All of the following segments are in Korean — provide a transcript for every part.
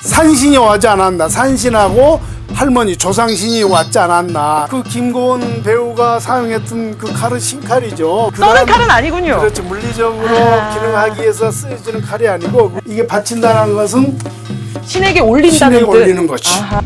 산신이 오지 않았나 산신하고 할머니 조상신이 왔지 않았나 그 김고은 배우가 사용했던 그 칼은 신칼이죠 그 써는 사람- 칼은 아니군요. 그렇죠 물리적으로 아. 기능하기 위해서 쓰여지는 칼이 아니고 이게 받친다는 것은 신에게 올린다는 신에게 뜻. 올리는 것이. 아하.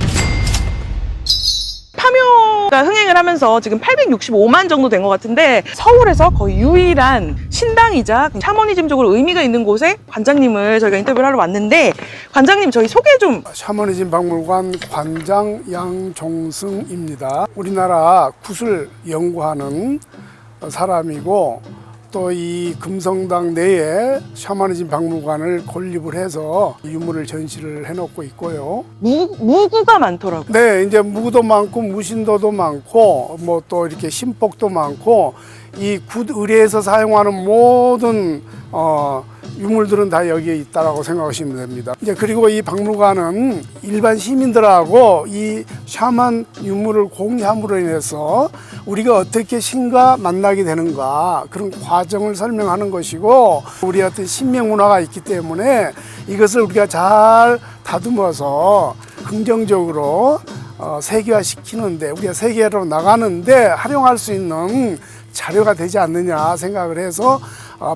파묘가 흥행을 하면서 지금 865만 정도 된 것 같은데 서울에서 거의 유일한 신당이자 샤머니즘적으로 의미가 있는 곳에 관장님을 저희가 인터뷰를 하러 왔는데 관장님 저희 소개 좀 샤머니즘 박물관 관장 양종승입니다. 우리나라 굿을 연구하는 사람이고 또 이 금성당 내에 샤머니즘 박물관을 건립을 해서 유물을 전시를 해놓고 있고요. 무, 무구가 많더라고요. 네, 이제 무구도 많고 무신도도 많고 뭐 또 이렇게 신복도 많고 이 굿 의뢰에서 사용하는 모든 어 유물들은 다 여기에 있다라고 생각하시면 됩니다. 이제 그리고 이 박물관은 일반 시민들하고 이 샤만 유물을 공유함으로 인해서 우리가 어떻게 신과 만나게 되는가 그런 과정을 설명하는 것이고 우리 어떤 신명 문화가 있기 때문에 이것을 우리가 잘 다듬어서 긍정적으로 어, 세계화 시키는데 우리가 세계로 나가는데 활용할 수 있는 자료가 되지 않느냐 생각을 해서 어,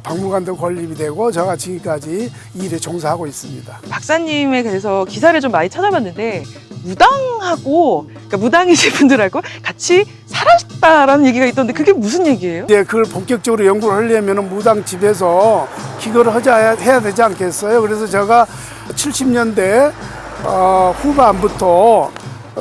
박물관도 건립이 되고 제가 지금까지 이 일에 종사하고 있습니다. 박사님에 대해서 기사를 좀 많이 찾아봤는데 무당하고 그러니까 무당이신 분들하고 같이 살았다라는 얘기가 있던데 그게 무슨 얘기예요? 이제 그걸 본격적으로 연구를 하려면 무당 집에서 기거를 하자 해야 되지 않겠어요? 그래서 제가 70년대 어, 후반부터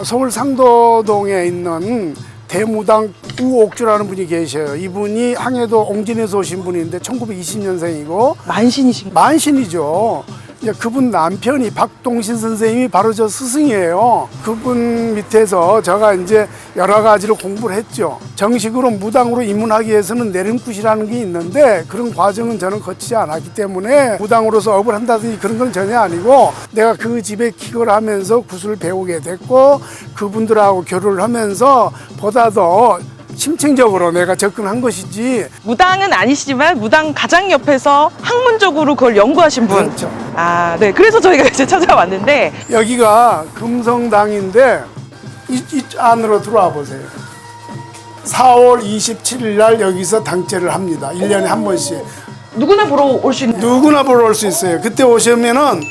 서울 상도동에 있는 대무당 우옥주라는 분이 계셔요. 이분이 항해도 옹진에서 오신 분인데 1920년생이고 만신이신 거. 만신이죠. 이제 그분 남편이 박동신 선생님이 바로 저 스승이에요. 그분 밑에서 제가 이제 여러 가지로 공부를 했죠. 정식으로 무당으로 입문하기 위해서는 내림굿이라는 게 있는데 그런 과정은 저는 거치지 않았기 때문에 무당으로서 업을 한다든지 그런 건 전혀 아니고 내가 그 집에 기거를 하면서 굿을 배우게 됐고 그분들하고 교류를 하면서 보다 더 심층적으로 내가 접근한 것이지 무당은 아니시지만 무당 가장 옆에서 학문적으로 그걸 연구하신 분. 그렇죠. 아, 네. 그래서 저희가 이제 찾아왔는데 여기가 금성당인데 이, 이 안으로 들어와 보세요. 4월 27일 날 여기서 당제를 합니다. 1년에 한 번씩. 누구나 보러 올 수 있는 누구나 보러 올 수 있어요. 그때 오시면은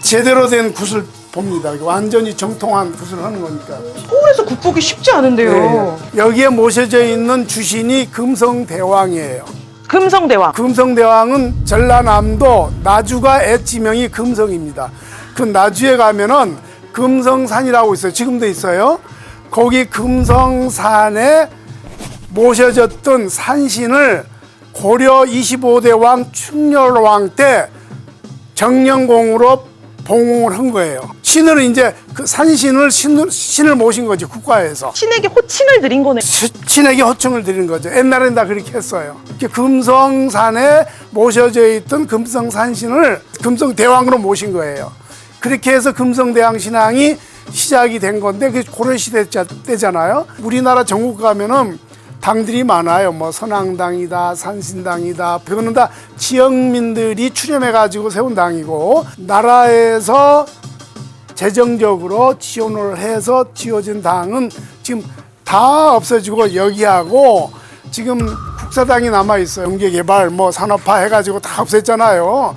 제대로 된 굿을 봅니다. 완전히 정통한 굿을 하는 거니까. 서울에서 국보기 쉽지 않은데요. 네. 여기에 모셔져 있는 주신이 금성대왕이에요. 금성대왕. 금성대왕은 전라남도 나주가 애지명이 금성입니다. 그 나주에 가면은 금성산이라고 있어요. 지금도 있어요. 거기 금성산에 모셔졌던 산신을 고려 25대 왕 충렬왕 때 정령공으로 봉응을 한 거예요. 신을 이제 그 산신을 신을, 신을 모신 거지 국가에서. 신에게 호칭을 드린 거네. 시- 신에게 호칭을 드리는 거죠. 옛날엔 다 그렇게 했어요. 이렇게 금성산에 모셔져 있던 금성산신을 금성대왕으로 모신 거예요. 그렇게 해서 금성대왕 신앙이 시작이 된 건데 그게 고려시대 자- 때잖아요. 우리나라 전국 가면은 당들이 많아요. 뭐 선왕당이다, 산신당이다. 그거는 다 지역민들이 출연해 가지고 세운 당이고 나라에서 재정적으로 지원을 해서 지어진 당은 지금 다 없어지고 여기하고 지금 국사당이 남아 있어요. 경제 개발, 뭐 산업화 해 가지고 다 없앴잖아요.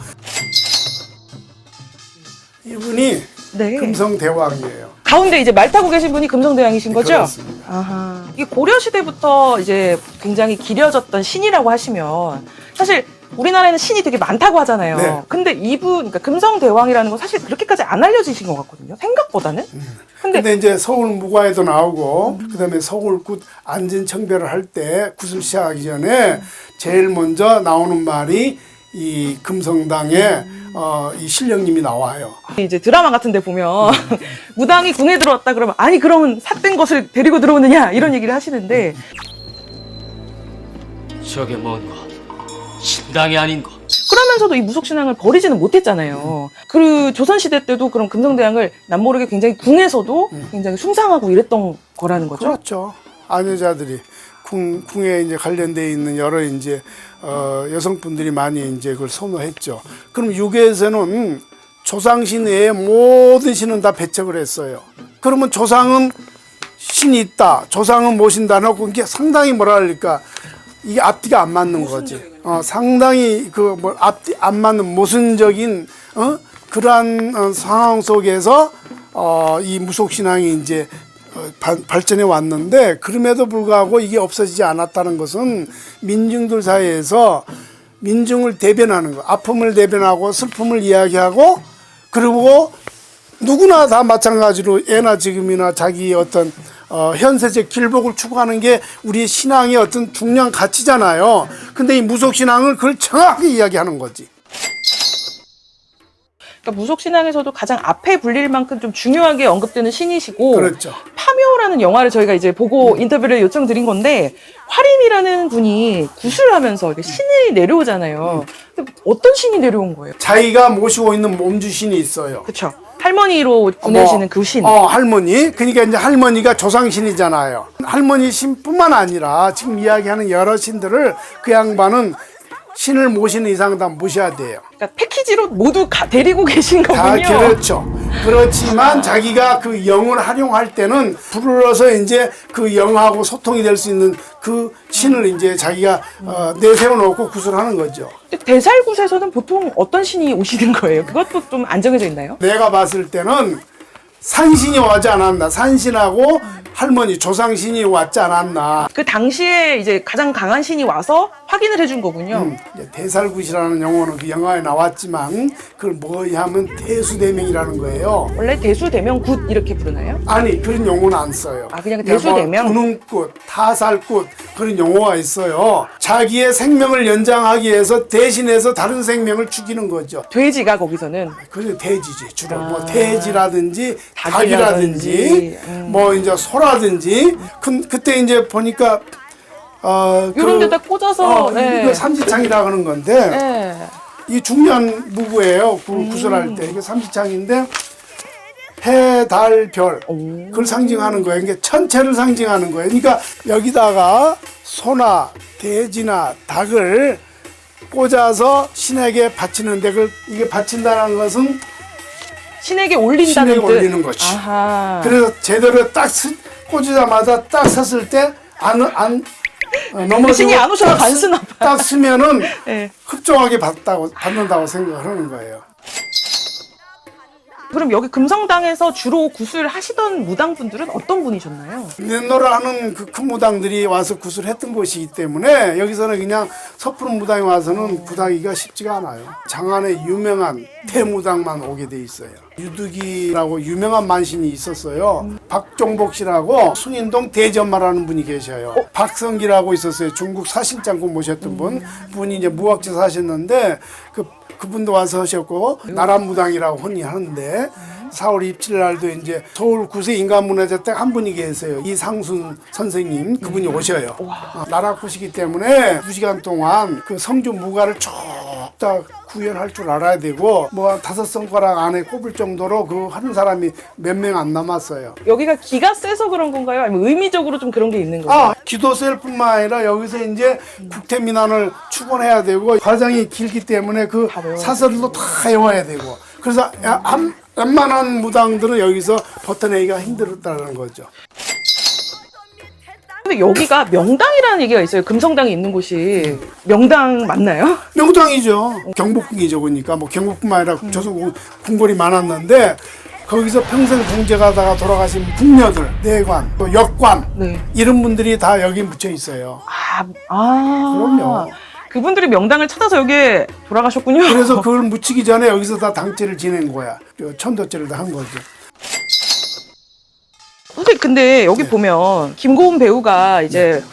이분이 네. 금성대왕이에요. 가운데 이제 말 타고 계신 분이 금성대왕이신 거죠? 그렇습니다. 아하. 이게 고려 시대부터 이제 굉장히 기려졌던 신이라고 하시면 사실 우리나라에는 신이 되게 많다고 하잖아요. 네. 근데 이분, 그러니까 금성대왕이라는 건 사실 그렇게까지 안 알려지신 것 같거든요. 생각보다는. 근데, 근데 이제 서울 무과에도 나오고 그 다음에 서울굿 안전청배를 할때 굿을 시작하기 전에 제일 먼저 나오는 말이 이 금성당에 어, 이 신령님이 나와요. 이제 드라마 같은 데 보면 무당이 궁에 들어왔다 그러면 아니 그러면 삿된 것을 데리고 들어오느냐 이런 얘기를 하시는데 저게 뭔가 신당이 아닌 것 그러면서도 이 무속신앙을 버리지는 못했잖아요. 그 조선시대 때도 그럼 금성대왕을 남모르게 굉장히 궁에서도 굉장히 숭상하고 이랬던 거라는 거죠. 그렇죠. 아녀자들이 궁, 궁에 이제 관련돼 있는 여러 이제 어, 여성분들이 많이 이제 그걸 선호했죠. 그럼 유교에서는 조상신 외에 모든 신은 다 배척을 했어요. 그러면 조상은 신이 있다. 조상은 모신다. 놓고 이게 상당히 뭐라 그럴까 이게 앞뒤가 안 맞는 거지. 어, 상당히 그뭐 앞뒤 안 맞는 모순적인 어? 그러한 어, 상황 속에서 어, 이 무속 신앙이 이제 어, 발- 발전해 왔는데 그럼에도 불구하고 이게 없어지지 않았다는 것은 민중들 사이에서 민중을 대변하는 거, 아픔을 대변하고 슬픔을 이야기하고 그리고 누구나 다 마찬가지로 예나 지금이나 자기 어떤 어, 현세적 길복을 추구하는 게 우리의 신앙의 어떤 중요한 가치잖아요. 근데 이 무속 신앙을 그걸 정확하게 이야기하는 거지. 그러니까 무속 신앙에서도 가장 앞에 불릴 만큼 좀 중요하게 언급되는 신이시고 그렇죠. 파묘라는 영화를 저희가 이제 보고 인터뷰를 요청드린 건데 화림이라는 분이 구슬하면서 신이 내려오잖아요. 근데 어떤 신이 내려온 거예요? 자기가 모시고 있는 몸주 신이 있어요. 그렇죠. 할머니로 보내시는 뭐, 그 신. 어, 할머니. 그러니까 이제 할머니가 조상신이잖아요. 할머니 신뿐만 아니라 지금 이야기하는 여러 신들을 그 양반은 신을 모시는 이상 다 모셔야 돼요. 그러니까 패키지로 모두 가- 데리고 계신 다 거군요. 그렇죠. 그렇지만 자기가 그 영을 활용할 때는 불러서 이제 그 영하고 소통이 될 수 있는 그 신을 이제 자기가 어, 내세워 놓고 구슬하는 거죠. 근데 대살굿에서는 보통 어떤 신이 오시는 거예요? 그것도 좀 안 정해져 있나요? 내가 봤을 때는 산신이 오지 않았나. 산신하고 할머니 조상신이 왔지 않았나. 그 당시에 이제 가장 강한 신이 와서 확인을 해준 거군요. 음, 이제 대살굿이라는 용어는 그 영화에 나왔지만 그걸 뭐야 하면 태수대명이라는 거예요. 원래 대수대명 굿 이렇게 부르나요? 아니 그런 용어는 안 써요. 아, 그냥 대수대명? 분홍꽃, 타살꽃 그런 용어가 있어요. 자기의 생명을 연장하기 위해서 대신해서 다른 생명을 죽이는 거죠. 돼지가 거기서는 그게 돼지지 주로 뭐 아. 돼지라든지 닭이라든지, 닭이라든지 음. 뭐 이제 소라든지 그, 그때 이제 보니까 어 이런 데다 꽂아서 어, 네. 이거 삼지창이라 하는 건데 네. 이 중요한 무구예요. 구, 음. 구슬할 때 이게 삼지창인데 해, 달, 별 그걸 상징하는 거예요. 이게 천체를 상징하는 거예요. 그러니까 여기다가 소나 돼지나 닭을 꽂아서 신에게 바치는데 그걸 이게 바친다는 것은 신에게 올린다는 신에게 뜻. 올리는 거지. 아하. 그래서 제대로 딱 스, 꽂으자마자 딱 섰을 때 안안 어, 넘어지고 그 신이 안 오셔서 딱 쓰-. 딱 쓰면은 네. 흡족하게 받다고 받는다고 생각하는 거예요. 그럼 여기 금성당에서 주로 구슬 하시던 무당분들은 어떤 분이셨나요? 넷노라 하는 그 큰 무당들이 와서 구슬했던 곳이기 때문에 여기서는 그냥 섣부른 무당이 와서는 구하기가 쉽지가 않아요. 장안에 유명한 태무당만 오게 돼 있어요. 유득이라고 유명한 만신이 있었어요. 박종복 씨라고 순인동 대전마라는 분이 계셔요. 박성기라고 있었어요. 중국 사신장군 모셨던 분. 분이 이제 무학지사 하셨는데 그 그분도 와서 하셨고 나라무당이라고 흔히 하는데 4월 27일 날도 이제 서울 구세 인간문화재 때한 분이 계세요. 이상순 선생님 그분이 오셔요. 어, 나라 구시기 때문에 2시간 동안 그 성주 무가를 쭉 다 구현할 줄 알아야 되고 뭐 한 다섯 손가락 안에 꼽을 정도로 그 하는 사람이 몇 명 안 남았어요. 여기가 기가 세서 그런 건가요? 아니면 의미적으로 좀 그런 게 있는 건가요? 아, 기도셀 뿐만 아니라 여기서 이제 국태민안을 추구해야 되고 과정이 길기 때문에 그 사설도 다 외워야 되고 그래서 야- 한- 웬만한 무당들은 여기서 버텨내기가 힘들었다는 거죠. 근데 여기가 명당이라는 얘기가 있어요. 금성당이 있는 곳이 명당 맞나요? 명당이죠. 경복궁이죠, 그러니까 뭐 경복뿐만 아니라 조선 궁궐이 많았는데 거기서 평생 봉제가다가 돌아가신 궁녀들, 내관, 또 역관 네. 이런 분들이 다 여기 묻혀 있어요. 아, 아. 그럼요. 그분들이 명당을 찾아서 여기에 돌아가셨군요. 그래서 그걸 묻히기 전에 여기서 다 당제를 지낸 거야. 그 천도제를 다 한 거죠. 선생님, 근데 여기 네. 보면 김고은 배우가 이제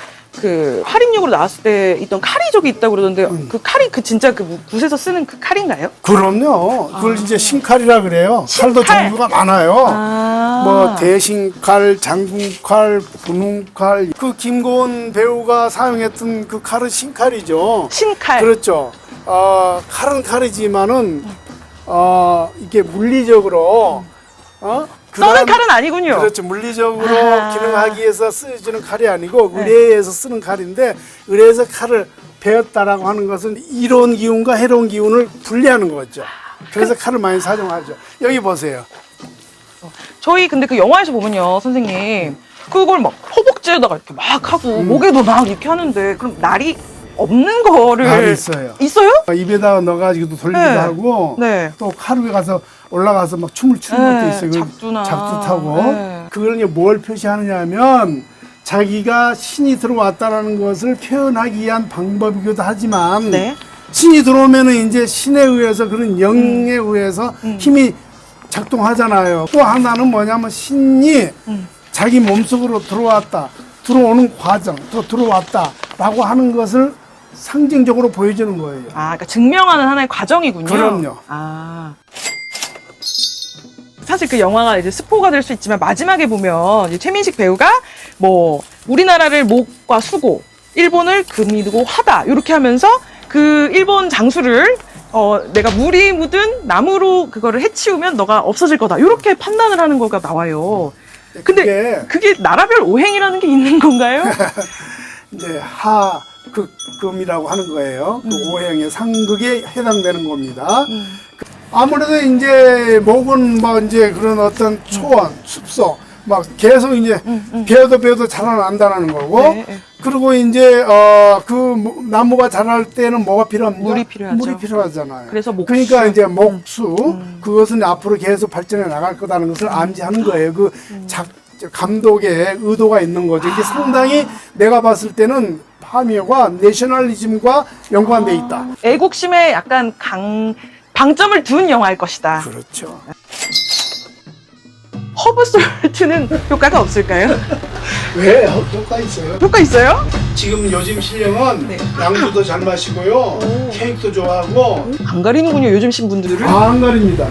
그 화림역으로 나왔을 때 있던 칼이 저기 있다고 그러던데 음. 그 칼이 그 진짜 그 굿에서 쓰는 그 칼인가요? 그럼요. 그걸 이제 신칼이라 그래요. 칼도 신칼. 종류가 많아요. 아. 뭐 대신칼, 장군칼, 분홍칼. 그 김고은 배우가 사용했던 그 칼은 신칼이죠. 신칼. 그렇죠. 어, 칼은 칼이지만은 어, 이게 물리적으로 어? 써는 칼은 아니군요. 그렇죠. 물리적으로 아. 기능하기 위해서 쓰여지는 칼이 아니고 의뢰에서 쓰는 칼인데 의뢰에서 칼을 배웠다라고 하는 것은 이로운 기운과 해로운 기운을 분리하는 거죠. 그래서 칼을 많이 사용하죠. 여기 보세요. 저희 근데 그 영화에서 보면요, 선생님. 그걸 막 허벅지에다가 이렇게 막 하고 목에도 막 이렇게 하는데 그럼 날이 없는 거를 날이 있어요. 있어요? 입에다가 넣어가지고도 돌리기도 네. 하고 네. 또 하루에 가서 올라가서 막 춤을 추는 네, 것도 있어요. 그 작두나. 작두 타고 네. 그걸 이제 뭘 표시하느냐면 자기가 신이 들어왔다라는 것을 표현하기 위한 방법이기도 하지만 네. 신이 들어오면은 이제 신에 의해서 그런 영에 의해서 음. 힘이 작동하잖아요. 또 하나는 뭐냐면 신이 음. 자기 몸속으로 들어왔다, 들어오는 과정, 또 들어왔다라고 하는 것을 상징적으로 보여주는 거예요. 아, 그러니까 증명하는 하나의 과정이군요. 그럼요. 아. 사실 그 영화가 이제 스포가 될 수 있지만 마지막에 보면 이제 최민식 배우가 뭐 우리나라를 목과 수고, 일본을 금이고 화다 이렇게 하면서 그 일본 장수를 어 내가 물이 묻은 나무로 그거를 해치우면 너가 없어질 거다 이렇게 판단을 하는 거가 나와요. 근데 그게 그게 나라별 오행이라는 게 있는 건가요? 이제 하 극금이라고 하는 거예요. 음. 그 오행의 상극에 해당되는 겁니다. 아무래도 이제 목은 뭐 이제 그런 어떤 초원, 숲속 막 계속 이제 배워도 배워도 자라난다는 거고 음, 네, 네. 그리고 이제 어그 뭐, 나무가 자랄 때는 뭐가 필요합니까? 물이 필요하죠. 물이 필요하잖아요. 그래서 목수. 음. 그러니까 이제 목수 그것은 앞으로 계속 발전해 나갈 거다는 것을 암시하는 거예요. 그 음. 작, 감독의 의도가 있는 거죠. 이게 상당히 내가 봤을 때는 파미어가 내셔널리즘과 연관돼 있다. 애국심에 약간 강 방점을 둔 영화일 것이다. 그렇죠. 허브 솔트는 효과가 없을까요? 왜 효과 있어요? 효과 있어요? 지금 요즘 실력은 네. 양주도 잘 마시고요, 케이크도 좋아하고 안 가리는군요, 요즘 신분들을. 안 가립니다.